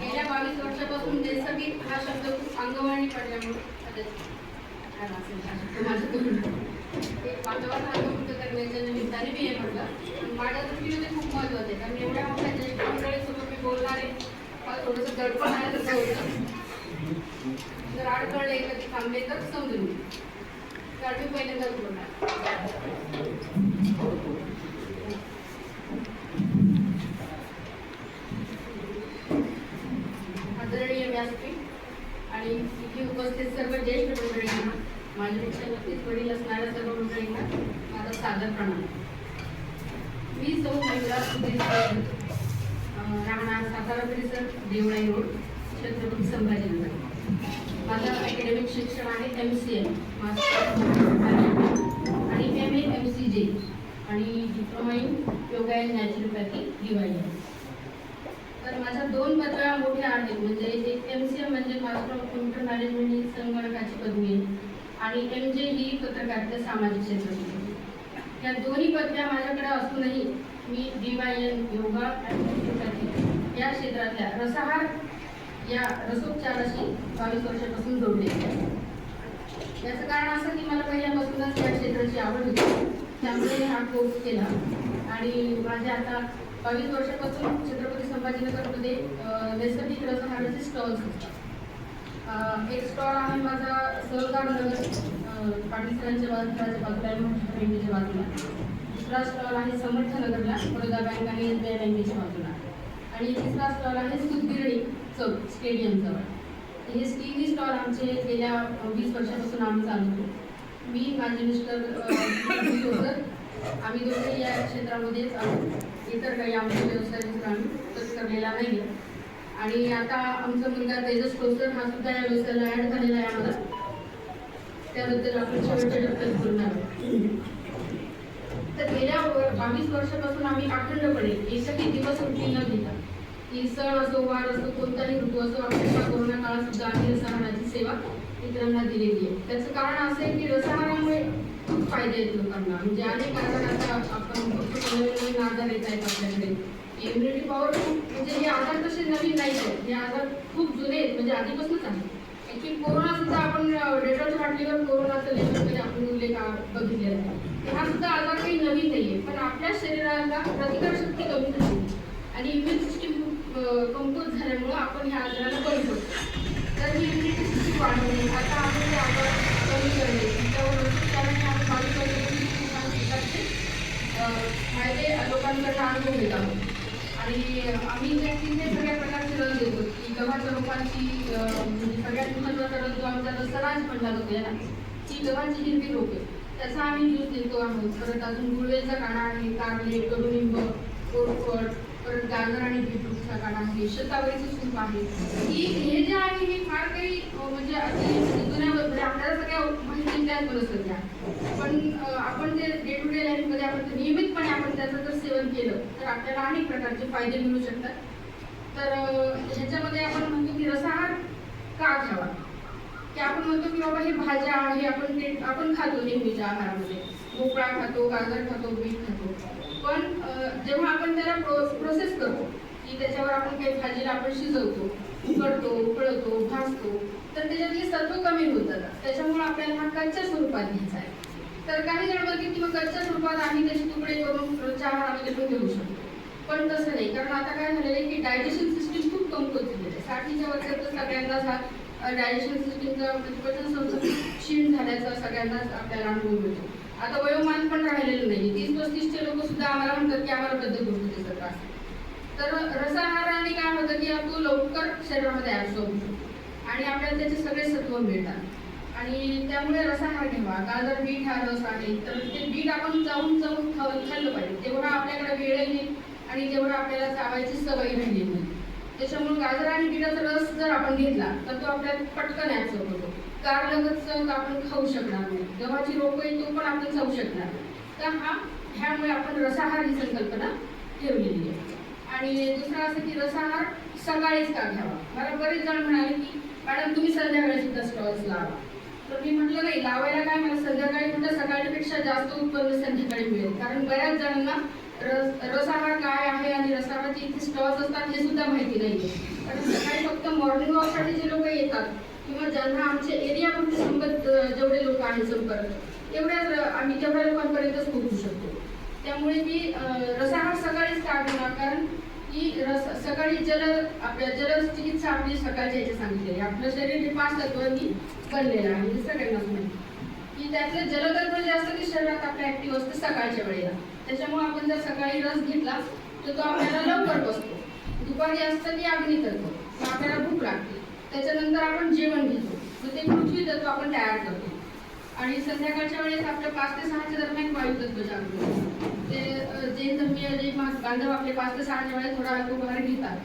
गेल्या बावीस वर्षापासून नैसर्गिक हा शब्द खूप अंगवळणी पडल्यामुळे करण्याच्या निमित्ताने मी हे म्हटलं माझ्या दृष्टीने ते खूप महत्त्वाचं आहे. कारण एवढ्या मोठ्या ज्येष्ठ मी मला थोडंसं दडपण होतं. जर अडकळले कधी थांबले तर समजून घे. मी पहिल्यांदाच बोलणार आदरणीय व्यासपीठ आणि इथे उपस्थित सर्व ज्येष्ठ मंडळींना माझ्यापेक्षा नक्कीच वडील असणाऱ्या सर्व मंडळींना माझा सादर प्रणाम मी सौ महिला सुधीर राहणार सातारा परिसर देवळाई रोड छत्रपती संभाजीनगर माझं अकॅडमिक शिक्षण आहे एम सी एम मास्टर आणि M A M C J आणि diploma in yoga and naturopathy Diwali तर माझ्या दोन पदव्या मोठ्या आहेत. म्हणजे एक एम सी एम म्हणजे मास्टर ऑफ कम्प्युटर मॅनेजमेंट ही संगणकाची पदवी आहे आणि एम जे ही पत्रकारिता सामाजिक क्षेत्राची या दोन्ही पदव्या माझ्याकडे असूनही मी डी योगा आणि नॅचरोपॅथी या क्षेत्रातल्या रसाहार या रसोपचाराशी बावीस वर्षापासून जोडलेली आहे. याचं कारण असं की मला पहिल्यापासूनच या क्षेत्राची आवड होती. त्यामुळे हा कोर्स केला. आणि माझे आता बावीस वर्षापासून छत्रपती संभाजीनगरमध्ये नैसर्गिक रसहाराचे स्टॉल्स असतात. एक स्टॉल आहे माझा सहकार नगर पाकिस्तानच्या बाजूच्या बाजूला बँकेच्या बाजूला दुसरा स्टॉल आहे समर्थ नगरला बडोदा बँक आणि एस बी आय बँकेच्या बाजूला आणि तिसरा स्टॉल आहे सुदगिरणी चौक स्टेडियम जवळ हे तिन्ही स्टॉल आमचे गेल्या वीस वर्षापासून आम्ही चालवतो मी माझे मिस्टर आम्ही दोघे या क्षेत्रामध्येच आहोत इतर काही आमचे व्यवसाय आम्ही तसं करलेला नाही आणि आता आमचा मुलगा तेजस कोस्टर हा सुद्धा या व्यवसायाला ॲड झालेला आहे आम्हाला. त्याबद्दल आपण शेवटच्या टप्प्यात बोलणार आहोत. तर गेल्या बावीस वर्षापासून आम्ही अखंडपणे एकही दिवस सुट्टी न घेता की सण असो वार असो कोणताही ऋतू असो अक्षरशः कोरोना काळात सुद्धा आम्ही रसाहाराची सेवा इतरांना दिलेली आहे. त्याचं कारण असं आहे की रसाहारामुळे खूप फायदे आहेत लोकांना. म्हणजे अनेक आजार आता आपण बघतो नवीन आजार येत आहेत आपल्याकडे. इम्युनिटी पॉवर खूप म्हणजे हे आजार तसे नवीन नाही आहेत. हे आजार खूप जुने आहेत म्हणजे आधीपासूनच आहेत. ॲक्च्युली कोरोना सुद्धा आपण डेटॉल वाटलीवर कोरोनाचं लेबलमध्ये म्हणजे आपण उल्लेख बघितलेला आहे. हा सुद्धा आजार काही नवीन नाही आहे पण आपल्या शरीराला प्रतिकारशक्ती कमी झाली आणि इम्युन सिस्टीम कमकुवत झाल्यामुळं आपण ह्या आजाराला बळी पडतो. तर ही इम्युनिटी सिस्टीम वाढवणे आता आपण ते आजार कमी करणे. त्यावर कारण आपण बावीस वर्षापासून प्रकारचे फायदे लोकांकडनं अनुभव घेत आहोत. आणि आम्ही जे सगळ्या प्रकारचे रस देतो की गव्हाच्या रोपांची म्हणजे सगळ्यात महत्त्वाचा रस जो आमचा रसराज म्हणला जातो याला की गव्हाची हिरवी रोपे. त्याचा आम्ही ज्यूस देतो आहोत परत अजून गुळवेचा काढा आहे. कारले कडुनिंब कोरफड परत गाजर आणि बीटरूटचा काढा आहे शतावरीचं सूप आहे. की हे जे आहे हे फार काही म्हणजे जुन्या म्हणजे आपल्याला सगळ्या माहिती त्याच सध्या. पण आपण जे डे टू डे लाईफमध्ये आपण नियमितपणे आपण त्याचं जर सेवन केलं तर आपल्याला अनेक प्रकारचे फायदे मिळू शकतात. तर ह्याच्यामध्ये आपण म्हणतो की रसाहार का घ्यावा? की आपण म्हणतो की बाबा हे भाज्या हे आपण ते आपण खातो नेहमीच्या आहारामध्ये. भोपळा खातो गाजर खातो बीट खातो. जेव्हा आपण त्याला प्रो प्रोसेस करतो की त्याच्यावर आपण काही भाजीला आपण शिजवतो उकडतो उकळतो भाजतो तर त्याच्यातले सत्व कमी होत जातात. त्याच्यामुळे आपल्याला हा कच्च्या स्वरूपात घ्यायचा आहे. तर काही जण म्हणतील की मग कच्च्या स्वरूपात आम्ही त्याचे तुकडे करून चहा आहारामध्ये पण घेऊ शकतो. पण तसं नाही कारण आता काय झालेलं आहे की डायजेशन सिस्टीम खूप कमकुवत आहे. साठीच्या वर्षात तर सगळ्यांनाच हा डायजेशन सिस्टीमचा प्रतिपचन संस्था क्षीण झाल्याचा सगळ्यांनाच आपल्याला अनुभव मिळतो. आता वयोमान पण राहिलेलं नाही. तीस पस्तीसचे लोक सुद्धा आम्हाला म्हणतात की आम्हाला बद्धकोष्ठतेचा त्रास आहे. तर रसाहाराने काय होतं की तो लवकर शरीरामध्ये ॲब्सॉर्ब होतो. आणि आपल्याला त्याचे सगळे सत्व मिळतात. आणि त्यामुळे रसाहार घ्यावा गाजर बीट हा रस आहे. तर ते बीट आपण जाऊन जाऊन खाव खाल्लं पाहिजे. तेवढा आपल्याकडे वेळ येईल आणि तेवढं आपल्याला चावायची सवय राहिली. नाही त्याच्यामुळे गाजर आणि बिटाचा रस जर आपण घेतला तर तो आपल्याला पटकन ॲब्सॉर्ब होतो. कारलगतचं आपण खाऊ शकणार नाही. गव्हाची रोपं आहे तो पण आपण खाऊ शकणार तर हा ह्यामुळे आपण रसाहार ही संकल्पना ठेवलेली आहे. आणि दुसरं असं की रसाहार सकाळीच का घ्यावा? मला बरेच जण म्हणाले की मॅडम तुम्ही संध्याकाळी सुद्धा स्टॉल्स लावा. तर मी म्हटलं नाही लावायला काय? मला संध्याकाळी पेक्षा जास्त उत्पन्न संध्याकाळी मिळेल. कारण बऱ्याच जणांना रस रसाहार काय आहे आणि रसाहाराचे इथे स्टॉल्स असतात हे सुद्धा माहिती नाही कारण सकाळी फक्त मॉर्निंग वॉकसाठी जे लोक येतात किंवा ज्यांना आमच्या एरियामध्ये संबंध जेवढे लोक आहेत संपर्क तेवढ्याच र- आम्ही तेवढ्या लोकांपर्यंतच पोहोचू शकतो. त्यामुळे मी अं, रसाहार सकाळीच काढणार कारण की रस सकाळी जल आपल्या जल चिकित्सा आपली सकाळच्या याच्या सांगितलेली आहे. आपलं शरीर हे पाच तत्वांनी बनलेलं आहे. हे सगळ्यांनाच माहिती. की त्यातलं जलतत्व जे असतं ते शरीरात आपलं ऍक्टिव्ह असतं सकाळच्या वेळेला. त्याच्यामुळे आपण जर सकाळी रस घेतला तर तो आपल्याला लवकर बसतो. दुपारी असतं की अग्नी करतो मग आपल्याला भूक लागते. त्याच्यानंतर आपण जेवण घेतो. मग ते पृथ्वी तत्व आपण तयार करतो. आणि संध्याकाळच्या वेळेस आपल्या पाच ते सहाच्या दरम्यान वायू तत्व जागृत होतं. ते जैन जे धर्मीय जे बांधव आपले पाच ते सहाच्या वेळेस थोडा अल्पोपहार घेतात.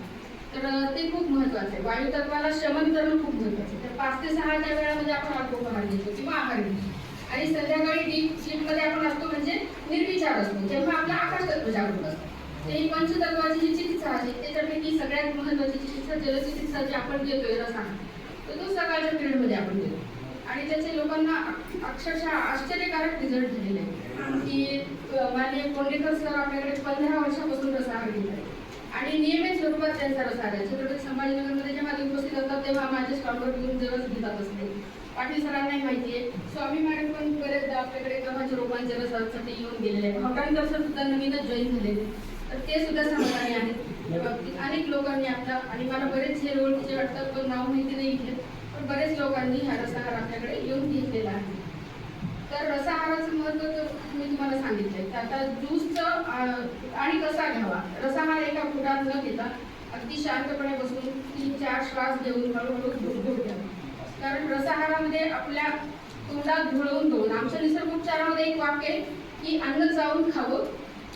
तर ते खूप महत्त्वाचं आहे. वायू तत्वाला शमन करणं खूप महत्वाचं आहे. तर पाच ते सहाच्या वेळामध्ये आपण अल्पोपहार घेतो किंवा आहार घेतो. आणि संध्याकाळी डीप स्लीपमध्ये आपण असतो म्हणजे निर्विचार असतो. जेव्हा आपलं आकाश तत्व जागृत असतं. ते ही पंचतत्वाची जी चिकित्सा आहे त्याच्यापैकी सगळ्यात महत्वाची चिकित्सा जलचिकित्सा जी आपण देतोय रसा तर तो सकाळच्या पिरियडमध्ये आपण देतो आणि त्याचे लोकांना अक्षरशः आश्चर्यकारक रिझल्ट झालेले आहे की माननीय कोंडेकर सर आपल्याकडे पंधरा वर्षापासून रसा घेत आहे आणि नियमित स्वरूपात त्यांचा रसा आहे. छत्रपती संभाजीनगरमध्ये जेव्हा ते उपस्थित असतात तेव्हा माझ्या स्टॉलवर घेऊन जेवण घेतात असते पाटील सरांनाही माहिती आहे. स्वामी मॅडम पण बरेचदा आपल्याकडे गव्हाच्या रोपांच्या रसासाठी येऊन गेलेले आहे भावटांकर सर सुद्धा नवीनच जॉईन झालेले तर ते सुद्धा समाधानी आहेत. त्या बाबतीत अनेक लोकांनी आपला आणि मला बरेच हे ओळखीचे वाटतात पण नाव माहिती नाही घेत पण बरेच लोकांनी हा रसाहार आपल्याकडे येऊन घेतलेला आहे. तर रसाहाराचं महत्त्व मी तुम्हाला सांगितलंय. तर आता ज्यूसचं आणि कसा घ्यावा? रसाहार एका फुटात न घेता अगदी शांतपणे बसून तीन चार श्वास घेऊन हळूहळू घोट घ्यावा कारण रसाहारामध्ये आपल्या तोंडात घोळवून दोन आमच्या निसर्गोपचारामध्ये एक वाक्य आहे की अन्न जाऊन खावं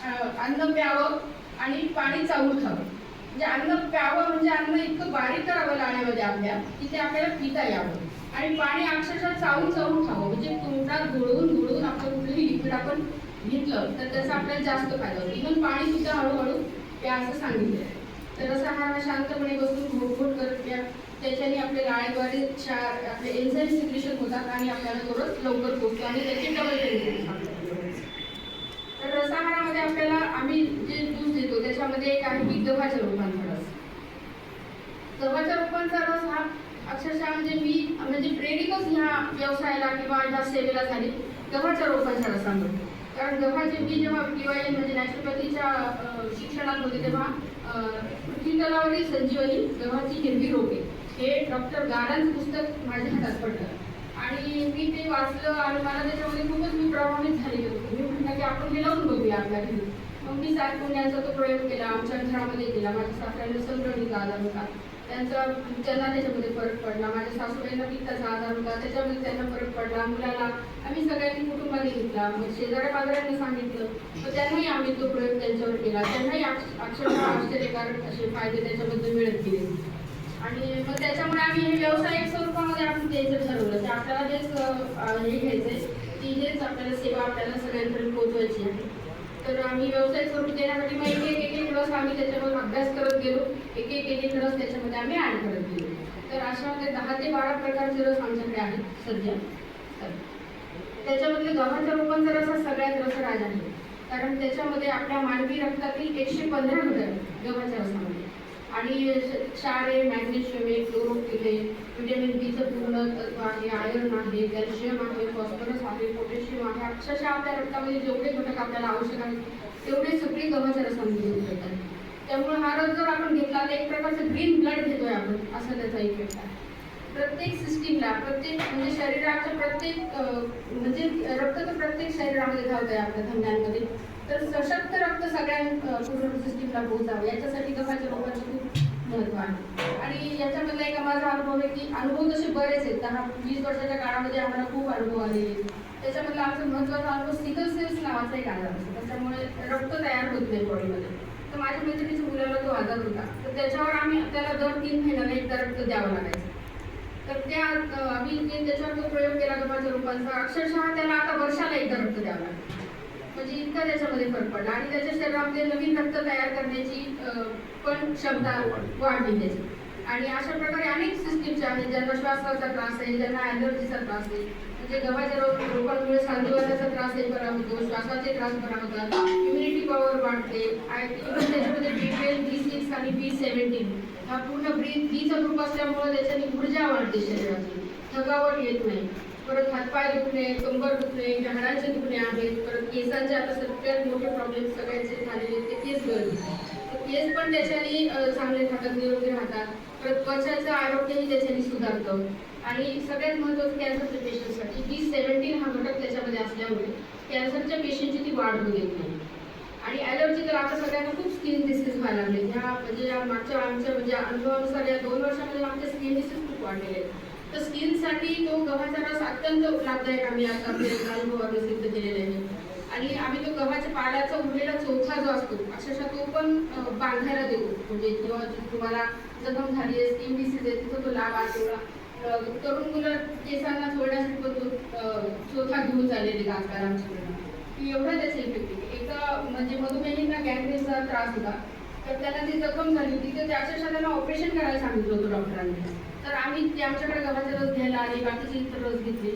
अन्न प्यावं आणि पाणी चावून खावं. म्हणजे अन्न प्यावं म्हणजे अन्न इतकं बारीक करावं लाण्यामध्ये आपल्या की ते आपल्याला पिता यावं. आणि पाणी अक्षरशः चावून चावून खावं. म्हणजे तोंडात गुळवून गुळवून आपलं कुठलंही लिक्विड आपण घेतलं तर त्याचा आपल्याला जास्त फायदा होतो. इव्हन पाणी सुद्धा हळूहळू प्या असं सांगितलं आहे तर असा हा शांतपणे बसून घोटघोट करत प्या. त्याच्याने आपले लाळेद्वारे चार आपले एन्झाईम सिक्रेशन होतात आणि आपल्याला थोडं लवकर पोचतो आणि त्याचे डबल तर रसाहारामध्ये आपल्याला आम्ही जे ज्यूस देतो त्याच्यामध्ये एक आहे की गव्हाच्या रोपांचा रस गव्हाच्या रोपांचा रस हा अक्षरशः म्हणजे मी म्हणजे प्रेरितच ह्या व्यवसायाला किंवा ह्या सेवेला झाली गव्हाच्या रोपांच्या रसामध्ये कारण गव्हाचे मी जेव्हा पीवाय म्हणजे नॅचरोपॅथीच्या शिक्षणात होते तेव्हा पृथ्वी तलावरील संजीवनी गव्हाची हिरवी रोपे. हे डॉक्टर गारांचं पुस्तक माझ्या हातात पडलं. आणि मी ते वाचलं आणि मला त्याच्यामध्ये खूपच मी प्रभावित झालेली होती. मी म्हटलं की आपण हे लावून बघूया आपल्या घरी. मग मी सात पुण्याचा तो प्रयोग केला आमच्या घरामध्ये केला. माझ्या सासऱ्यांना संक्रमित आजार होता. त्यांचा त्यांना त्याच्यामध्ये फरक पडला. माझ्या सासूबाईंना पित्ताचा आजार होता. त्याच्यामध्ये त्यांना फरक पडला. मुलाला आम्ही सगळ्यांनी कुटुंबाने घेतला. मग शेजाऱ्या पाजाऱ्यांनी सांगितलं. मग त्यांनाही आम्ही तो प्रयोग त्यांच्यावर केला. त्यांनाही अक्षरशः आश्चर्यकारक असे फायदे त्याच्याबद्दल मिळत गेले. आणि मग त्याच्यामुळे आम्ही हे व्यावसायिक स्वरूपामध्ये आपण द्यायचं ठरवलं. की आपल्याला हेच हे घ्यायचंय. की हेच आपल्याला सेवा आपल्याला सगळ्यांपर्यंत पोहोचवायची आहे. तर आम्ही व्यावसायिक स्वरूप देण्यासाठी मग एक एक एक रस आम्ही त्याच्यावर अभ्यास करत गेलो. एक एक एक एक रस त्याच्यामध्ये आम्ही ॲड करत गेलो. तर अशा म्हणजे दहा ते बारा प्रकारचे रस आमच्याकडे आहेत सध्या. त्याच्यामधले गव्हाच्या रोपांचा रस हा सगळ्यात रसराज आहे. कारण त्याच्यामध्ये आपल्या मानवी रक्तातील एकशे पंधरा घटक गव्हाच्या रसामध्ये. आणि क्षारे मॅग्नेशियम आहे क्लोरोफिल आहे व्हिटॅमिन बीचं पूर्ण तत्व आहे आयर्न आहे कॅल्शियम आहे फॉस्फरस आहे पोटॅशियम आहे. अक्षरशः आपल्या रक्तामध्ये जेवढे घटक आपल्याला आवश्यक आहेत तेवढे सगळे गव्हाच्या रसामध्ये मिळतात त्यामुळे हा रस जर आपण घेतला तर एक प्रकारचं ग्रीन ब्लड घेतोय आपण असा त्याचा इफेक्ट आहे. प्रत्येक सिस्टीमला प्रत्येक म्हणजे शरीराच्या प्रत्येक म्हणजे रक्त तर प्रत्येक शरीरामध्ये धावत आहे आपल्या धंद्यांमध्ये तर सशक्त रक्त सगळ्या सिस्टीमला पोहोचावं याच्यासाठी गव्हाच्या रोगाचं खूप महत्त्व आहे. आणि याच्यामधला एक माझा अनुभव आहे की अनुभव तसे बरेच आहेत. दहा वीस वर्षाच्या काळामध्ये आम्हाला खूप अनुभव आलेले त्याच्यामधला आमचा महत्त्वाचा अनुभव सिकल सेल्स नावाचा एक आजार असतो त्याच्यामुळे रक्त तयार होत नाही बॉडीमध्ये तर माझ्या मैत्रिणीच्या मुलाला तो आजार होता. तर त्याच्यावर आम्ही त्याला दर तीन महिन्याला एकदा रक्त द्यावं लागायचं. तर त्या आम्ही त्याच्यावर तो प्रयोग केला गव्हाच्या रोपांचा अक्षरशः त्याला आता वर्षाला एकदा रक्त द्यावं लागेल म्हणजे इतका त्याच्यामध्ये फरक पडला. आणि त्याच्या शरीरामध्ये नवीन रक्त तयार करण्याची पण क्षमता वाढली त्याची आणि अशा प्रकारे अनेक सिस्टीमचे आहेत ज्यांना श्वासाचा त्रास आहे ज्यांना ॲलर्जीचा त्रास आहे. म्हणजे गव्हाच्या रोग रोगांमुळे सांधेवाताचा त्रास हे बरा होतो श्वासाचे त्रास बरा होतात. इम्युनिटी पॉवर वाढते. आणि त्याच्यामध्ये बी ट्वेल्व बी सिक्स आणि बी सेव्हन्टीन हा पूर्ण ब्रीथ बीचा ग्रुप असल्यामुळे त्याच्याने ऊर्जा वाढते शरीराची. थकावट येत नाही. परत हातपाय दुखणे कंबर दुखणे हाडांचे दुखणे आहेत परत केसांचे आता सगळ्यात मोठे प्रॉब्लेम सगळ्यांचे झालेले ते केस गळती केस पण त्याच्याने चांगले राहतात निरोगी राहतात. परत त्वचाचं आरोग्यही त्याच्याने सुधारतं. आणि सगळ्यात महत्त्वाचं कॅन्सरच्या पेशंटसाठी बी सेव्हन्टीन हा घटक त्याच्यामध्ये असल्यामुळे कॅन्सरच्या पेशंटची ती वाढ होऊ देत नाही. आणि ॲलर्जी तर आता सगळ्यांना खूप स्किन डिसीज व्हायला लागले. ह्या म्हणजे या मागच्या आमच्या म्हणजे अनुभवानुसार या दोन वर्षामध्ये आमच्या स्किन डिसीज खूप वाढलेले आहेत. तर स्किनसाठी तो गव्हाचा रस अत्यंत लाभदायक आम्ही आता आपल्या अनुभवाने सिद्ध केलेला आहे आणि आम्ही तो गव्हाच्या पाल्याचा उरलेला चौथा जो असतो अक्षरशः तो पण बांधायला देतो म्हणजे किंवा तुम्हाला जखम झाली आहे स्किन डिसीज आहे तिथं तो लाभ आहे तरुण मुलं केसांना सोडण्यासाठी पण तो चौथा घेऊन चाललेले आजकाल आमच्याकडे एवढा त्याचा इफेक्ट आहे. म्हणजे मधुमेहींना गॅंग्रेनचा त्रास होता. तर त्यांना ती जखम झाली होती तर त्या अक्षरशः त्यांना ऑपरेशन करायला सांगितलं होतं डॉक्टरांनी तर आम्ही ते आमच्याकडे गव्हाचा रस घ्यायला आले बाकीचे इतर रस घेतले.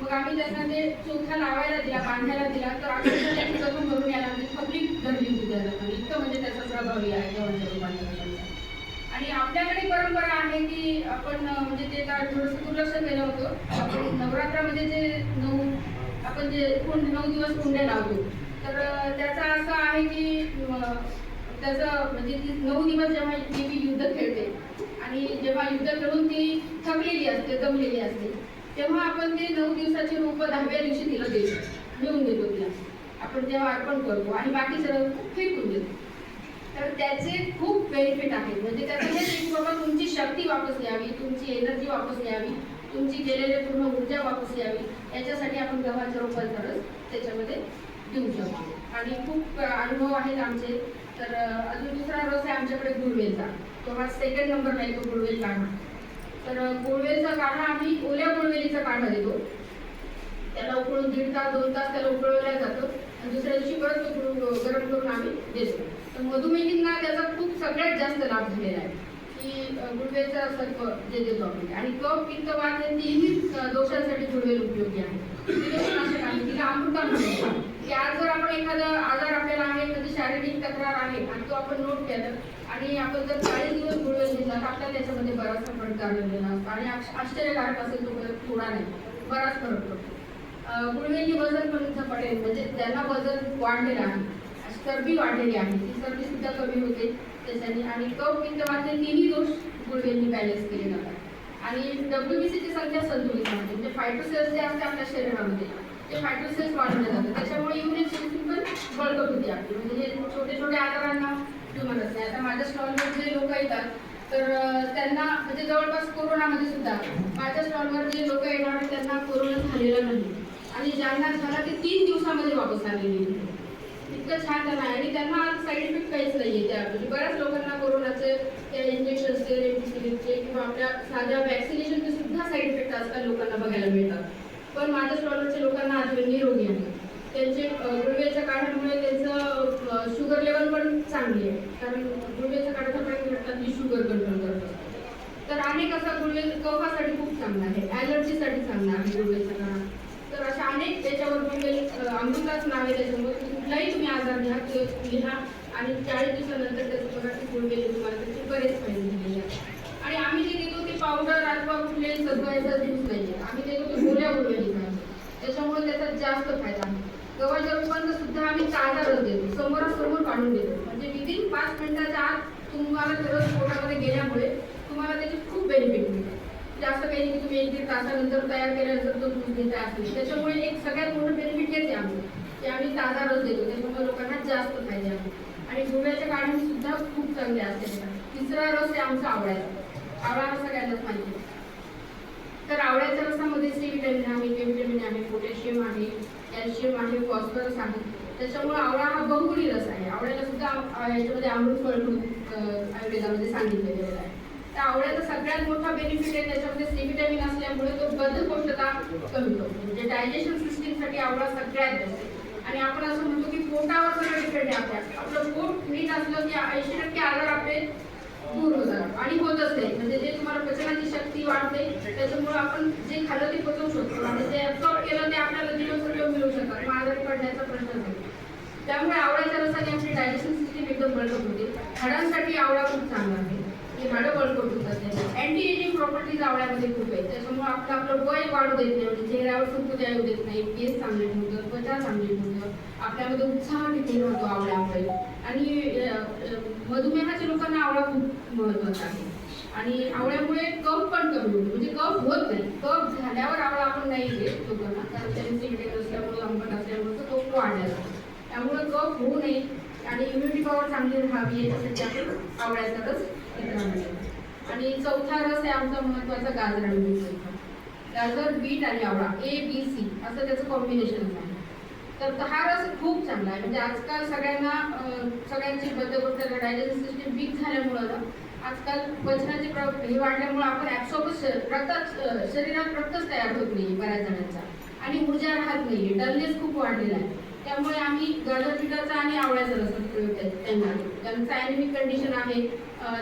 मग आम्ही त्यांना ते चोथा लावायला दिला बांधायला दिला. तर अक्षरशः जखम भरून यायला म्हणजे पब्लिक धरली होती त्या जखम इतकं म्हणजे त्याचा प्रभावी आहे गव्हाच्या रूपांतराचा आणि आपल्याकडे परंपरा आहे की आपण म्हणजे ते काय थोडंसं दुर्लक्ष केलं होतं. आपण नवरात्रामध्ये जे नऊ आपण जे कुंड नऊ दिवस कुंड्या लावतो. तर त्याचा असं आहे की त्याचं म्हणजे नऊ दिवस जेव्हा देवी युद्ध खेळते आणि जेव्हा युद्ध करून ती थकलेली असते दमलेली असते तेव्हा आपण ते नऊ दिवसाची रूप दहाव्या दिवशी तिला देतो देऊन देतो तिला. आपण तेव्हा अर्पण करतो आणि बाकी सर्व फेकून देतो. तर त्याचे खूप बेनिफिट आहेत. म्हणजे त्याचं हे की बाबा तुमची शक्ती वापस यावी तुमची एनर्जी वापस यावी तुमची गेलेले पूर्ण ऊर्जा वापस यावी याच्यासाठी आपण गव्हाचं रूपांतरच त्याच्यामध्ये देऊ शकतो. आणि खूप अनुभव आहेत आमचे. तर अजून दुसरा रस आहे आमच्याकडे गुळवेलचा तो हा सेकंड नंबरला आहे तो गुळवेल काढणं तर अं, गुळवेलचा काढा आम्ही ओल्या गुळवेलीचा काढा देतो. त्याला उकळून दीड तास दोन तास त्याला उकळवल्या जातं. आणि दुसऱ्या दिवशी परत तो उकळून गरम करून आम्ही देतो. तर मधुमेहींना त्याचा खूप सगळ्यात जास्त लाभ झालेला आहे. की गुळवेचा गुडवेलचा सर्प जे देतो आपण आणि कप पित्त वाद हे तिन्ही दोषांसाठी गुळवेल उपयोगी आहे. तिला अमृता म्हणतो की आज जर आपण एखादा आजार आपल्याला शारीरिक तक्रार आहे आणि तो आपण नोट केलं. आणि आपण जर चाळीस दिवस गुळवेल घेतला तर आपल्याला त्याच्यामध्ये बराचसा फरक जाणवलेला असतो. आणि आश्चर्यकारक असेल तो फरक थोडा नाही. बराच फरक पडतो. अं, वजन पण पडेल म्हणजे ज्यांना वजन वाढलेलं आहे चरबी वाढलेली आहे ती चरबी सुद्धा कमी होते त्याच्याने. आणि कफ पित्त तिन्ही दोष गुळवेलनी बॅलन्स केले जातात. आणि डब्ल्यूबीसीची संख्या संतुलित राहते म्हणजे फायटोसेल्स जे असते आपल्या शरीरामध्ये ते फायटोसेल्स वाढवले जातात त्याच्यामुळे इम्युनिटी सिस्टीम पण बळकट होते आपली. म्हणजे हे छोटे छोटे आजारांना ट्युमर असते. आता माझ्या स्टॉलवर जे लोक येतात तर त्यांना म्हणजे जवळपास कोरोनामध्ये सुद्धा माझ्या स्टॉलवर जे लोक येणार त्यांना कोरोना झालेला नाही. आणि ज्यांना झाला ते तीन दिवसामध्ये वापस आलेले इतकं छान त्यांना आहे. आणि त्यांना साईड इफेक्ट काहीच नाही आहे त्या म्हणजे बऱ्याच लोकांना कोरोनाचे त्या इंजेक्शन्सचे रेमडिसिव्हिरचे किंवा आपल्या साध्या वॅक्सिनेशनचे सुद्धा साईड इफेक्ट आजकाल लोकांना बघायला मिळतात. पण माझ्या स्टॉलवरच्या लोकांना आजवर निरोगी आहे. त्यांचे अं, काढ्यामुळे त्यांचं शुगर लेवल पण चांगली आहे. कारण गुडघ्याच्या काढ्याचा प्रयोग भेटतात की शुगर कंट्रोल करतात तर अनेक असा गुडघे कफासाठी खूप चांगला आहे. ॲलर्जीसाठी चांगला आहे गुडघ्याचा काढा तर अशा अनेक त्याच्यावर म्हणजे अमृताच नाव आहे त्याच्यामुळे कुठलाही तुम्ही आजार घ्या लिहा आणि चाळीस दिवसानंतर त्याचं बघा की गुडघे तुम्हाला त्याचे बरेच फायदे झालेले आहेत आणि आम्ही जे देतो ते पावडर अथवा कुठले सजवायचा ज्यूस नाही आहे आम्ही देतो ते गोल्या गुडघ्याची त्याच्यामुळे त्याचा जास्त फायदा आहे. गव्हाच्या रूपांतर सुद्धा आम्ही ताजा रस देतो. समोरासमोर काढून देतो. म्हणजे विदिन पाच मिनिटाच्या आत तुम्हाला ते रस पोटामध्ये गेल्यामुळे तुम्हाला त्याचे खूप बेनिफिट मिळतात जास्त काही नाही की तुम्ही एक दीड तासानंतर तयार केल्यानंतर तो दूध तयार असेल त्याच्यामुळे एक सगळ्यात मोठं बेनिफिट येते आहे आमचं की आम्ही ताजा रस देतो. त्याच्यामुळे लोकांना जास्त फायदे आहे आणि गुळ्याच्या काढणी सुद्धा खूप चांगले असते तिसरा रस आहे आमचा आवळ्याचा आवळा हा सगळ्यांनाच माहिती तर आवळ्याच्या रसामध्ये सी विटॅमिन आहे के विटॅमिन आहे पोटॅशियम आहे कॅल्शियम आहे फॉस्फरस आहे. त्याच्यामुळे आवळा हा बहुगुणी रस आहे. आवळ्याला सुद्धा याच्यामध्ये अमृत फळ म्हणून आयुर्वेदामध्ये सांगितलं गेलेलं आहे. तर आवळ्याचा सगळ्यात मोठा बेनिफिट आहे त्याच्यामध्ये सी विटॅमिन असल्यामुळे तो बद्धकोष्ठता कमी होतो. म्हणजे डायजेशन सिस्टीमसाठी आवळा सगळ्यात बेस्ट आहे. आणि आपण असं म्हणतो की पोटावर सगळं डिपेंड आहे आपल्या. आपलं पोट नीट असलं की ऐंशी टक्के आजार आपले दूर होतात आणि होतच नाही. म्हणजे जे तुम्हाला पचनाची शक्ती वाढते त्याच्यामुळे आपण जे खाल्लं ते पचवू शकतो. आणि जे ऍब्सॉर्ब केलं ते आपल्याला जीवनसत्व मिळू शकतात. मग पडण्याचा प्रश्न नाही. त्यामुळे आवळ्याच्या रसाने आमची डायजेशन सिस्टीम एकदम बळकट होते. हाडांसाठी आवळा खूप चांगला आहे. ही हाडं बळकट होतात. त्याने अँटी एजिंग प्रॉपर्टीज आवळ्यामध्ये खूप आहेत. त्याच्यामुळे आपलं आपलं वय वाढू देत नाही. म्हणजे चेहऱ्यावर सुरकुत्या येऊ देत नाही. केस चांगले ठेवतं त्वचा चांगली ठेवतं. आपल्यामध्ये उत्साह टिकून राहतो आवळ्यामुळे. आणि मधुमेहाच्या लोकांना आवळा खूप महत्त्वाचा आहे. आणि आवळ्यामुळे कफ पण कमी होतो. म्हणजे कफ होत नाही. कफ झाल्यावर आवळा आपण नाही घेत लोकांना. कारण त्यांचे हेडेक असल्यामुळे अंबट असल्यामुळे तो वाढला जातो. त्यामुळे कफ होऊ नये. आणि इम्युनिटी पॉवर चांगली राहावी याच्यासाठी आपण आवळ्याचा रस घेतला आणि चौथा रस आहे आमचा महत्त्वाचा गाजर आणि बीट गाजर बीट आणि आवळा. ए बी सी असं त्याचं कॉम्बिनेशन आहे. तर हा रस खूप चांगला आहे. म्हणजे आजकाल सगळ्यांना सगळ्यांची बद्धकोष्ठ डायजेशन सिस्टीम वीक झाल्यामुळं ना आजकाल पचनाचे प्र हे वाढल्यामुळं आपण ऍब्सॉर्बच रक्तात शरीरात रक्तच तयार होत नाही बऱ्याच जणांचा. आणि ऊर्जा राहत नाही डलनेस खूप वाढलेला आहे. त्यामुळे आम्ही गाजर पिठाचा आणि आवळ्याचा रस प्रयोग त्यांना. ज्यांचं ॲनिमिक कंडिशन आहे.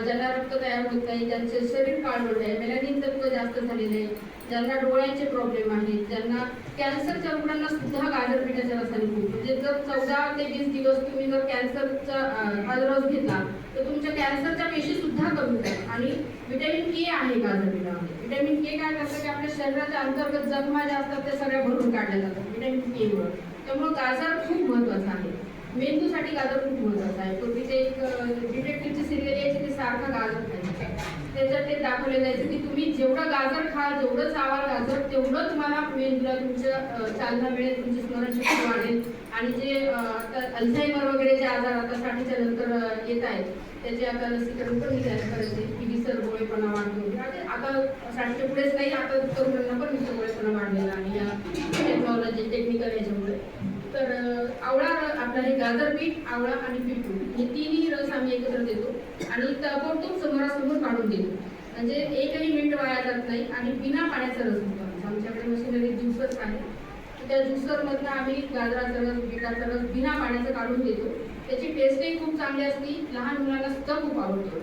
ज्यांना रक्त तयार होत नाही ज्यांचे शरीर काळवट आहे मेलानिन तत्व जास्त झालेले आहे ज्यांना डोळ्यांचे प्रॉब्लेम आहेत ज्यांना कॅन्सरच्या रुग्णांना सुद्धा गाजर पिठाच्या रसाने खूप म्हणजे जर चौदा ते वीस दिवस तुम्ही जर कॅन्सरचा हा रस घेतला तर तुमच्या कॅन्सरच्या पेशी सुद्धा कमी होतात. आणि व्हिटॅमिन के आहे गाजर पिठामध्ये व्हिटॅमिन के काय करतं की आपल्या शरीराच्या अंतर्गत जखमा ज्या असतात त्या सगळ्या भरून काढल्या जातात व्हिटॅमिन के मुळे. त्यामुळे गाजर खूप महत्त्वाचा आहे. मेंदूसाठी गाजर खूप महत्त्वाचा आहे. पूर्वी ते एक डिटेक्टिव्हची सिरियल यायची ते सारखं गाजर खायचं त्याच्यात ते दाखवले जायचं की तुम्ही जेवढं गाजर खा जेवढं चावाल गाजर तेवढं तुम्हाला मेंदूला तुमचं चालना मिळेल तुमची स्मरणशक्ती वाढेल. आणि जे आता अल्झायमर वगैरे जे आजार आता साठीच्या नंतर येत आहेत त्याचे आता लसीकरण पण निघाले करायचे. की विसरगोळेपणा वाढतो आणि आता साठीच्या पुढेच नाही आता तरुणांना पण विसरगोळेपणा वाढलेला आणि या टेक्नॉलॉजी टेक्निकल याच्यामुळे. तर आवळा आपला हे गाजर पीठ आवळा आणि पिठू हे तिन्ही रस आम्ही एकत्र देतो आणि ताबडतोब समोरासमोर काढून देतो. म्हणजे एकही मिनिट वाया जात नाही आणि बिना पाण्याचा रस होतो आमच्याकडे मशिनरी ज्यूसच आहे. त्या ज्युसरमधनं आम्ही गाजराचा रस बिटाचा रस बिना पाण्याचं काढून देतो. त्याची टेस्टही खूप चांगली असते. लहान मुलांना सुद्धा खूप आवडतो.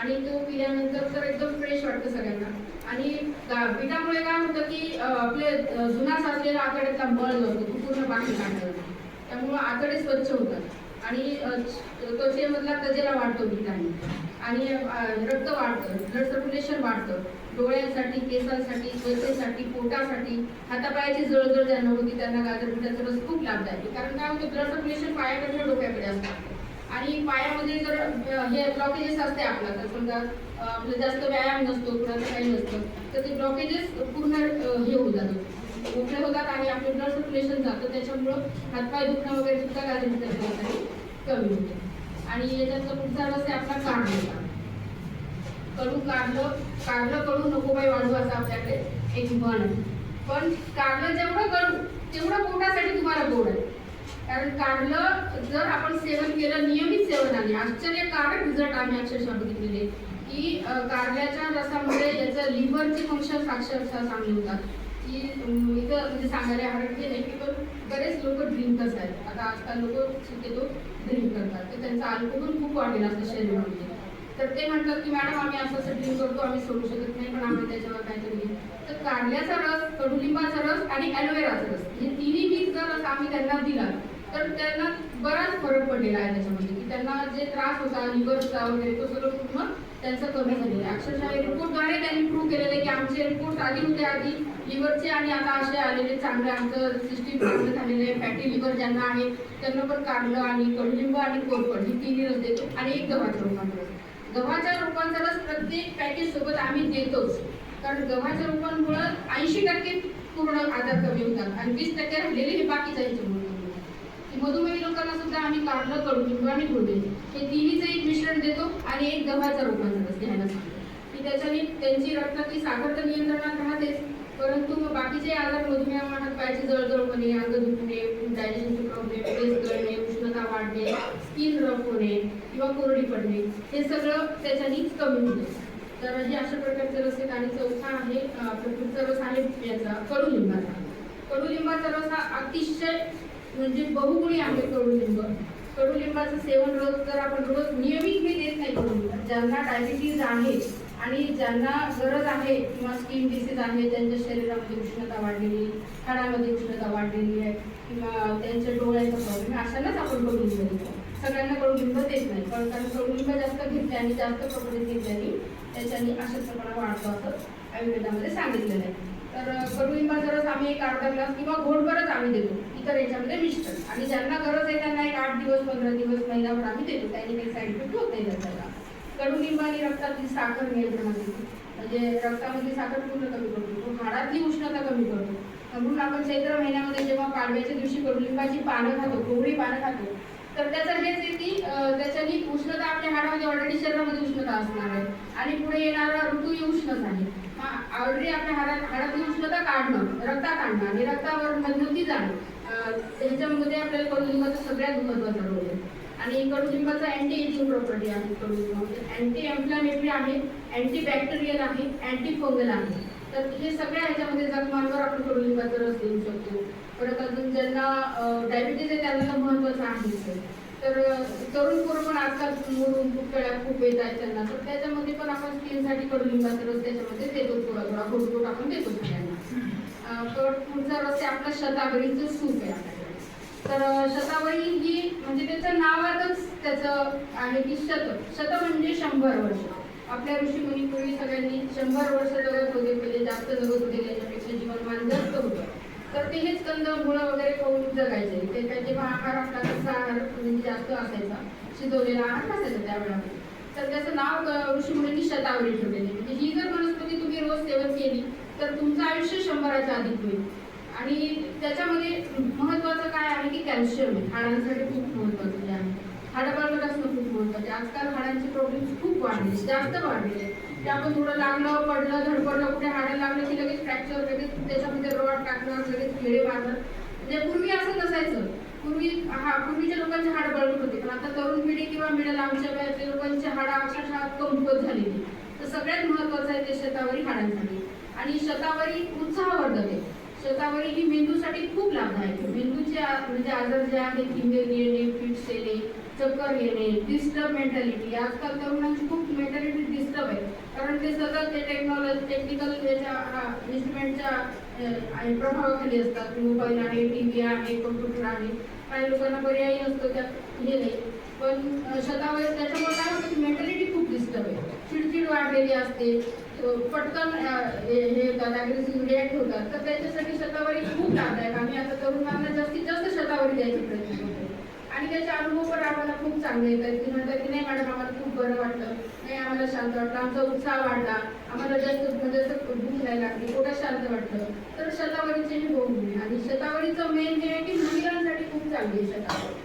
आणि तो पिल्यानंतर तर एकदम फ्रेश वाटतं सगळ्यांना. आणि पिठामुळे काय होतं की आपले जुना साचलेला आतड्यातला मळ जो असतो तो पूर्ण बाकी काढला जातो त्यामुळं आतडे स्वच्छ होतात आणि त्वचेमधला तजेला वाढतो पिठाने. आणि रक्त वाढतं ब्लड सर्क्युलेशन वाढतं. डोळ्यांसाठी केसांसाठी त्वचेसाठी पोटासाठी हातापायाची जळजळ ज्यांना होती त्यांना गाजर पिठाचा रस खूप लाभदायक कारण काय होतं ब्लड सर्क्युलेशन पायाकडनं डोक्याकडे असतं. आणि पायामध्ये जर हे ब्लॉकेजेस असते आपला तर समजा आपलं जास्त व्यायाम नसतो कुणाचं काही नसतं तर ते ब्लॉकेजेस पूर्ण हे होऊन जातात मोकळे होतात आणि आपलं ब्लड सर्क्युलेशन जातं त्याच्यामुळं हातपाय दुखणं वगैरे सुद्धा गाजर कमी होते. आणि याच्यातलं पुढचा रस आहे आपला काढलेला कडू काढलं काढलं कडू नको बाई वाढू असं आपल्याकडे एक म्हण. आहे पण काढलं जेवढं करू तेवढं पोटासाठी तुम्हाला गोड आहे. कारण काढलं जर आपण सेवन केलं नियमित सेवनाने आश्चर्यकारक रिझल्ट आम्ही अक्षरशः बघितलेले. की कारल्याच्या रसामुळे याचं लिव्हरचे फंक्शन अक्षरशः चांगले होतात. की इथं म्हणजे सांगायला हरकते नाही की पण बरेच लोक ड्रिंकर्स आहेत आता आजकाल लोक शक्यतो ड्रिंक करतात. तर त्यांचा अल्कोहोल खूप वाढलेला असतं शरीरामध्ये. तर ते म्हणतात की मॅडम आम्ही असं असं ड्रिंक करतो आम्ही सोडू शकत नाही पण आम्ही त्याच्यावर काहीतरी तर कारल्याचा रस कडुलिंबाचा रस आणि ॲलोवेराचा रस हे तिन्ही मिक्स जर रस आम्ही त्यांना दिला तर त्यांना बराच फरक पडलेला आहे त्याच्यामध्ये की त्यांना जे त्रास होता लिव्हरचा वगैरे तो सगळं पूर्ण त्यांचं कमी झालेलं आहे. अक्षरशः रिपोर्टद्वारे त्यांनी प्रूव्ह केलेलं आहे की आमचे रिपोर्ट आधी होते आधी लिव्हरचे आणि आता असे आलेले चांगले आमचं सिस्टीम चांगलं झालेलं आहे. फॅटी लिव्हर ज्यांना आहे त्यांना पण कारलं आणि कडुलिंब आणि कोरफड ही तिन्ही रस देतो आणि एक गव्हाच्या रूपांतर रस गव्हाच्या रोपांचा रस प्रत्येक पॅकेज सोबत आम्ही देतोच. कारण गव्हाच्या रोपांमुळं ऐंशी टक्के पूर्ण आजार कमी होतात आणि वीस टक्के राहिलेले हे बाकीच्या ह्याच्यामुळे मधुमेही लोकांना सुद्धा आम्ही कारलं कडुलिंब आणि गुडे हे तिन्हीचं एक मिश्रण देतो आणि एक गव्हाचा रूपांचा रस घ्यायला सांगतो. की त्याच्याने त्यांची रक्ताची साखर तर नियंत्रणात राहतेच परंतु बाकीचे आजार मधुमेह हात पायाची जळजळ होणे अंग दुखणे डायजेशनचे प्रॉब्लेम केस गळणे उष्णता वाढणे स्किन रफ होणे किंवा कोरडी पडणे हे सगळं त्याच्याने कमी होते. तर हे अशा प्रकारचे रस आहेत आणि चौथा आहे अं, रस आहे याचा कडुलिंबाचा कडुलिंबाचा रस हा अतिशय म्हणजे बहुगुणी आहे कडुलिंब. कडुलिंबाचं सेवन रोज जर आपण रोज नियमित मी देत नाही कडुलिंब. ज्यांना डायबिटीज आहे आणि ज्यांना गरज आहे किंवा स्किन डिसीज आहे ज्यांच्या शरीरामध्ये उष्णता वाढलेली हाडामध्ये उष्णता वाढलेली आहे किंवा त्यांच्या डोळ्याचा प्रॉब्लेम अशांनाच आपण कडुलिंब देतो. सगळ्यांना कडुलिंब देत नाही पण कारण कडुलिंब जास्त घेतल्याने जास्त प्रमाणात घेतल्याने त्याच्याने अशक्तपणा वाढतो असं आयुर्वेदामध्ये सांगितलेलं आहे. तर कडुलिंबाचा रस आम्ही एक अर्धा ग्लास किंवा घोटभरच आम्ही देतो. इतर याच्यामध्ये मिश्रण. आणि ज्यांना गरज आहे त्यांना एक आठ दिवस पंधरा दिवस महिनाभर आम्ही देतो. त्यांनी काही साईड इफेक्ट होत नाही त्याचा. कडुलिंब रक्तातली साखर नियंत्रणात येते म्हणजे रक्तामधली साखर पूर्ण कमी करतो तो हाडातली उष्णता कमी करतो. म्हणून आपण चैत्र महिन्यामध्ये जेव्हा पाडव्याच्या दिवशी कडुलिंबाची पानं खातो कोवळी पानं खातो तर त्याचं हेच आहे की त्याच्यानी उष्णता आपल्या हाडामध्ये ऑलरेडी शरीरामध्ये उष्णता असणार आहे. आणि पुढे येणारा ऋतूही उष्णच आहे. ऑलरेडी आपल्या हाडात हाडातली उष्णता काढणं रक्तात आणणं आणि रक्तावर मजबूती जाणं. त्याच्यामध्ये ह्याच्यामध्ये आपल्याला कडुलिंबाचा सगळ्यात महत्त्वाचा रोल आहे. आणि कडुलिंबाचा अँटी एजिंग प्रॉपर्टी आहे कडुलिंबामध्ये अँटी इन्फ्लॅमेटरी आहे अँटी बॅक्टेरियल आहे अँटी फंगल आहे. तर हे सगळ्या ह्याच्यामध्ये जखमांवर आपण कडुलिंबाचा रस देऊ शकतो. परत अजून ज्यांना डायबिटीज आहे त्यांना तर महत्त्वाचं आहे. तर तरुण पोरं पण आजकाल मुरून खूप वेळा खूप येत आहेत त्यांना. तर त्याच्यामध्ये पण आपण स्किनसाठी कडुलिंबाचा रस त्याच्यामध्ये देतो थोडा थोडा घोट आपण देतो सगळ्यांना तर पुढचा रस आहे आपला शतावरीचं सूप आहे आपल्याकडे. तर शतावरी ही म्हणजे त्याचं नावातच त्याचं आहे की शत शत म्हणजे शंभर वर्ष. आपल्या ऋषी मुनीपूर्वी सगळ्यांनी शंभर वर्ष जगत होते पहिले जास्त जगत होते त्याच्यापेक्षा जीवनमान जास्त होतं. तर ते हेच कंद मुळं वगैरे खाऊन जगायचे. ते काय जेव्हा आहार असला तसा आहार म्हणजे जास्त असायचा. शिजवलेला आहार नसायचा त्यावेळेला तर त्याचं नाव अं, ऋषीमुनींनी शतावरी ठेवलेले. म्हणजे ही जर वनस्पती तुम्ही रोज सेवन केली तर तुमचं आयुष्य शंभराच्या अधिक होईल. आणि त्याच्यामध्ये महत्वाचं काय आहे की कॅल्शियम आहे. हाडांसाठी खूप महत्वाचं आहे. हाडं बळकट असणं खूप महत्वाचं आहे. आजकाल हाडांचे प्रॉब्लेम खूप वाढले जास्त वाढलेले आहेत. ते आपण थोडं लागलं पडलं धडपडलं कुठे हाडं लागलं की लगेच फ्रॅक्चर लगेच त्याच्यामध्ये रॉड टाकणार लगेच किडे मारणं. म्हणजे पूर्वी असं नसायचं. पूर्वी हा पूर्वीच्या लोकांचे हाड बळकट होते. पण आता तरुण पिढी किंवा मिडल आमच्या वयातल्या लोकांची हाडं अक्षरशः कमकुवत झालेली तर सगळ्यात महत्वाचं आहे ते शतावरी हाडांसाठी. आणि शतावरी उत्साहवर्धक आहे. शतावरी ही मेंदूसाठी खूप लाभदायक आहे. मेंदूचे म्हणजे आजार जे आहेत किंबेर येणे फिट्स येणे चक्कर येणे डिस्टर्ब मेंटॅलिटी आजकाल तरुणांची खूप मेंटॅलिटी डिस्टर्ब आहे. कारण ते सतत ते टेक्नॉलॉजी टेक्निकल याच्या इन्स्ट्रुमेंटच्या प्रभावाखाली असतात. मोबाईल आहे टी व्ही आहे कम्प्युटर आहे. काही लोकांना पर्यायी असतो त्यात हे नाही. पण अं, त्याच्यामुळे काय होतं की मेंटॅलिटी खूप डिस्टर्ब आहे. चिडचिड वाढलेली असते. पटकन हे होतात येतात अग्रेसिव्ह रिॲक्ट होतात. तर त्याच्यासाठी शतावरी खूप लाभदायक. आम्ही आता तरुणांना जास्तीत जास्त शतावरी द्यायचा प्रयत्न करतो आणि त्याचे अनुभव पण आम्हाला खूप चांगले येतात. की म्हणतात की नाही मॅडम आम्हाला खूप बरं वाटलं. नाही आम्हाला शांत वाटलं. आमचा उत्साह वाढला. आम्हाला जास्त म्हणजे असं भूक नाही लागली पोटात शांत वाटलं. तर शतावरीचे मी होऊन आणि शतावरीचं मेन जे आहे की महिलांसाठी खूप चांगली आहे शतावरी.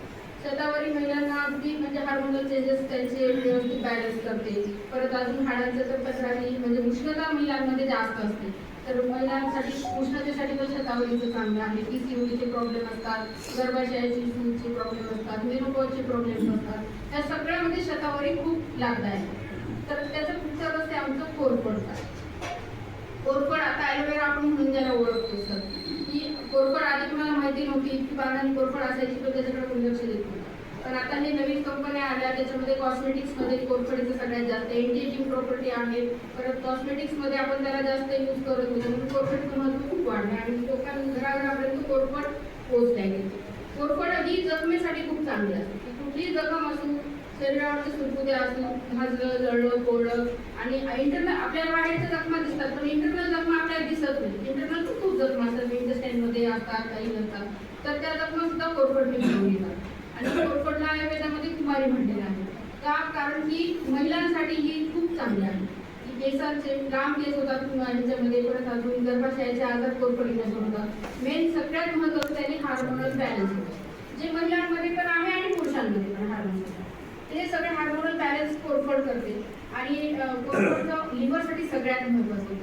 शतावरी महिलांना अगदी म्हणजे हार्मोनल चेंजेस त्यांचे व्यवस्थित बॅलन्स करते. परत अजून हाडांचं तर तक्रारी म्हणजे उष्णता महिलांमध्ये जास्त असते. तर महिलांसाठी उष्णतेसाठी पण शतावरीचं चांगलं आहे. पी सी ओडीचे प्रॉब्लेम असतात गर्भाशयाची प्रॉब्लेम असतात मेनोपॉजचे प्रॉब्लेम असतात. त्या सगळ्यामध्ये शतावरी खूप लाभदायक आहे. तर त्याचं फ्युचर असते आहे आमचं कोरफड कोरफड आता ॲलोवेरा आपण म्हणून ज्याला ओळखतो सर. की कोरफड आधी तुम्हाला माहिती नव्हती की पानांनी कोरफड असायची पण त्याच्याकडे कोणी लक्ष देत नव्हतं पण आता हे नवीन कंपन्या आल्या त्याच्यामध्ये कॉस्मेटिक्समध्ये कोरफडीचं सगळ्यात जास्त एंटीएजिंग प्रॉपर्टी आहे. परत कॉस्मेटिक्समध्ये आपण त्याला जास्त यूज करत होतो. म्हणून कोरफडचं महत्त्व खूप वाढलं आणि लोकांना घराघरापर्यंत कोरफड पोहोचल्या. गेली कोरफड ही जखमेसाठी खूप चांगली असते. कुठलीही जखम असू शरीरावरचं सुरकुते असू भाजलं जळलं कोरडं आणि इंटरनल आपल्याला बाहेरच्या जखमा दिसतात पण इंटरनल जखमा आपल्याला दिसत नाही. इंटरनल खूप जखमा असतात. इंटरस्टँडमध्ये असतात काही नसतात. तर त्या जखमा सुद्धा कोरफडने घेऊन येतात. आणि कोरफडला आयुर्वेदामध्ये कुमारी म्हणलेलं आहे. का? कारण की महिलांसाठी ही खूप चांगली आहे. की केसांचे लांब केस होतात किंवा ह्याच्यामध्ये परत अजून गर्भाशयाचे आजार कोरफडीने होतात. मेन सगळ्यात महत्त्वाचं त्याने हार्मोनल बॅलन्स होतं. जे महिलांमध्ये पण आहे आणि पुरुषांमध्ये पण हार्मोनल हे सगळे हार्मोनल बॅलन्स कोरफड करते. आणि कोरफडचं लिव्हरसाठी सगळ्यात महत्त्वाचं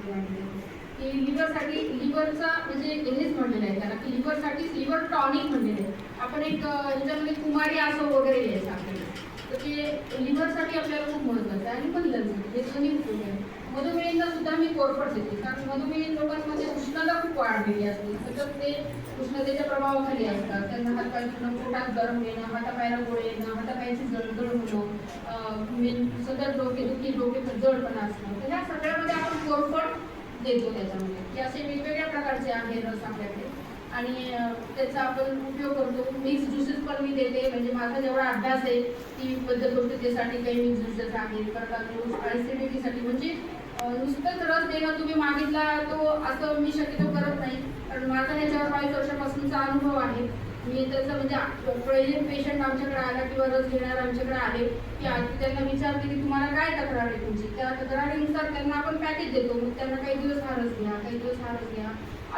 की लिव्हरसाठी लिव्हरचा म्हणजे हेच म्हणलेलं आहे. त्याला की लिव्हरसाठी लिव्हर टॉनिक म्हणलेलं आहे. आपण एक अं, ह्याच्यामध्ये कुमारी असं वगैरे यायचं आपल्याला. तर ते लिव्हरसाठी आपल्याला खूप महत्त्वाचं आहे. आणि बदलत हे दोन्ही उपयोग आहे मधुमेहींना सुद्धा मी कोरफड देते कारण मधुमेही लोकांमध्ये उष्णता खूप वाढलेली असते. सतत ते उष्णतेच्या प्रभावाखाली असतात. त्यांना हातपाय दुखणं पोटात गरम येणं हातापायाला गोळे येणं हातापायाची जळजळ होणं सतत मेन- सतत डोकेदुखी डोके जळपणा असणं. तर ह्या सगळ्यामध्ये आपण कोरफड देतो त्याच्यामध्ये. की असे वेगवेगळ्या प्रकारचे आहे रस आपल्याकडे. आणि त्याचा आपण उपयोग करतो. मिक्स ज्युसेस पण मी देते. म्हणजे माझा जेवढा अभ्यास आहे की त्यासाठी काही मिक्स ज्युसेस आहेत. परत अजून ॲसिडिटीसाठी म्हणजे नुसतंच रस देणं तुम्ही मागितला तो असं मी शक्यतो करत नाही. कारण माझा ह्याच्यावर बावीस वर्षापासूनचा अनुभव आहे. मी त्याचं म्हणजे पहिले पेशंट आमच्याकडे आला किंवा रस घेणार आमच्याकडे आले की आधी त्यांना विचारते की तुम्हाला काय तक्रार आहे तुमची? त्या तक्रारीनुसार त्यांना आपण पॅकेज देतो. मग त्यांना काही दिवस हा रस घ्या काही दिवस हा रस घ्या.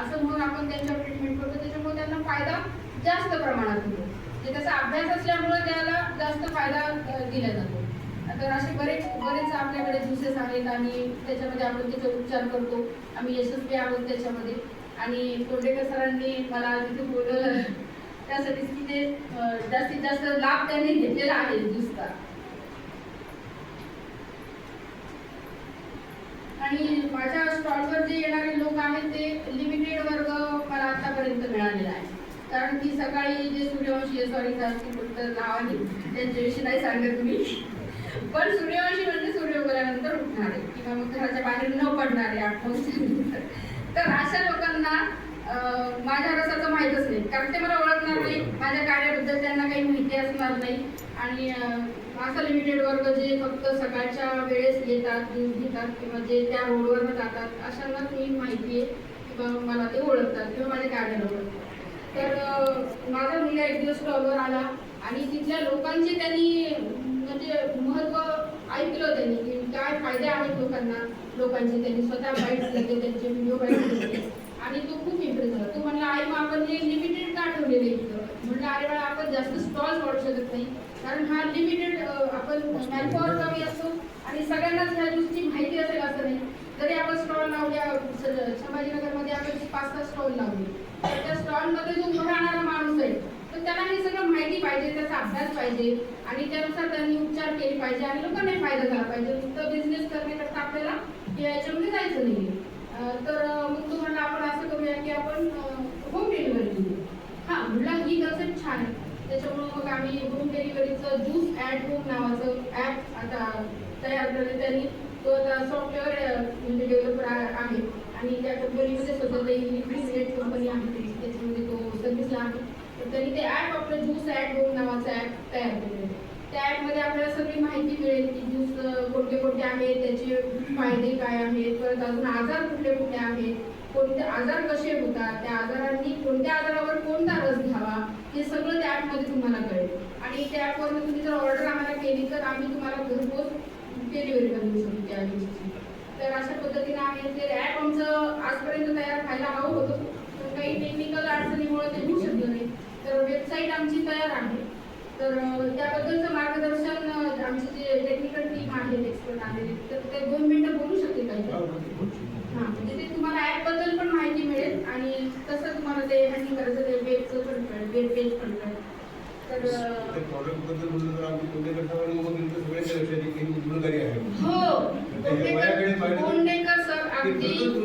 असं म्हणून आपण त्यांच्या ट्रीटमेंट करतो. त्याच्यामुळे त्यांना फायदा जास्त प्रमाणात होतो. म्हणजे ते त्याचा अभ्यास असल्यामुळे त्याला जास्त फायदा दिला जातो. तर असे बरेच बरेच आपल्याकडे ज्युसेस आहेत आणि त्याच्यामध्ये आपण त्याचे उपचार करतो. आम्ही यशस्वी आहोत त्याच्यामध्ये. आणि कोंडेकर सरांनी मला तिथे बोलवलं. त्यासाठीच की ते जास्तीत जास्त लाभ त्यांनी घेतलेला आहे ज्यूसचा आणि माझ्या स्टॉलवर जे येणारे लोक आहेत ते लिमिटेड वर्ग मला आतापर्यंत मिळालेला आहे. कारण की सकाळी जे सूर्यवंशी सॉरी फक्त नाव आहे? त्यांच्याविषयी नाही सांगत मी. पण सूर्यवंशी म्हणजे सूर्य उगवल्यानंतर उठणारे किंवा मग घराच्या बाहेर न पडणारे आठ तर अशा लोकांना माझ्या रसाचं माहीतच नाही. कारण ते मला ओळखणार नाही. माझ्या कार्याबद्दल त्यांना काही माहिती असणार नाही. आणि असा लिमिटेड वर्ग जे फक्त सकाळच्या वेळेस येतात दूध घेतात किंवा जे त्या रोडवरनं जातात अशांना तुम्ही माहिती आहे. किंवा मला ते ओळखतात किंवा माझ्या कार्याला ओळखतात. तर माझा मुलगा एक दिवस स्टॉलवर आला आणि तिथल्या लोकांचे त्यांनी म्हणजे महत्त्व ऐकलं त्यांनी की काय फायदे आहेत लोकांना लोकांचे त्यांनी स्वतः बाईट्स घेतले त्यांचे व्हिडिओ बाईट्स घेतले. आणि तो खूप इम्प्रेस झाला. तो म्हणला आई मग आपण हे लिमिटेड का ठेवलेले इथं? म्हणलं अरे बाळा आपण जास्त स्टॉल वाढू शकत नाही. कारण हा लिमिटेड आपण मॅनपॉवर कमी असतो आणि सगळ्यांनाच ह्या गोष्टी माहिती असेल असं नाही. जरी आपण स्टॉल लावल्या स- संभाजीनगरमध्ये आपण पाच तास स्टॉल लावले. तर त्या स्टॉलमध्ये जो उभा राहणारा माणूस आहे तर त्याला हे सगळं माहिती पाहिजे त्याचा अभ्यास पाहिजे आणि त्यानुसार त्यांनी उपचार केले पाहिजे आणि लोकांनाही फायदा झाला पाहिजे. नुसतं बिझनेस करण्याकरता आपल्याला याच्यामध्ये जायचं नाही तर मग तो आपण असं करूया की आपण होम डिलिव्हरी देऊ हां म्हणला ही कन्सेप्ट छान आहे. त्याच्यामुळं मग आम्ही होम डिलिव्हरीचं ज्यूस ॲट होम नावाचं ॲप आता तयार झाले त्यांनी. तो आता सॉफ्टवेअर म्हणजे डेव्हलपर आहे. आणि त्या कंपनीमध्ये स्वतःचा लिक्विड कंपनी आहे. त्याच्यामध्ये तो सर्व्हिसला आहे. त्यांनी ते ॲप आपलं ज्यूस ॲप दोन नावाचं ॲप तयार केलेलं आहे. त्या ॲपमध्ये आपल्याला सगळी माहिती मिळेल की ज्यूस कोणते कोणते आहेत त्याचे फायदे काय आहेत परत अजून आजार कुठले कुठले आहेत कोणते आजार कसे होतात त्या आजारांनी कोणत्या आजारावर कोणता रस घ्यावा हे सगळं त्या ॲपमध्ये तुम्हाला कळेल. आणि त्या ॲपवर तुम्ही जर ऑर्डर आम्हाला केली तर आम्ही तुम्हाला घरपोच डिलिव्हरी पण शकतो त्या दिवशी तर अशा पद्धतीने आम्ही ते ॲप आमचं आजपर्यंत तयार व्हायला हवं होतं. पण काही टेक्निकल अडचणीमुळे ते होऊ शकतं तर वेबसाईट आमची तयार आहे. तर त्याबद्दलचं मार्गदर्शन आमचे जे टेक्निकल टीम आहे एक्सपर्ट आलेले तर ते दोन मिनटं बोलू शकते का हां म्हणजे ते तुम्हाला ॲपबद्दल पण माहिती मिळेल आणि कसं तुम्हाला ते हँडिंग करायचं ते वेबचं पण मिळेल वेब पेज पण मिळेल हो सर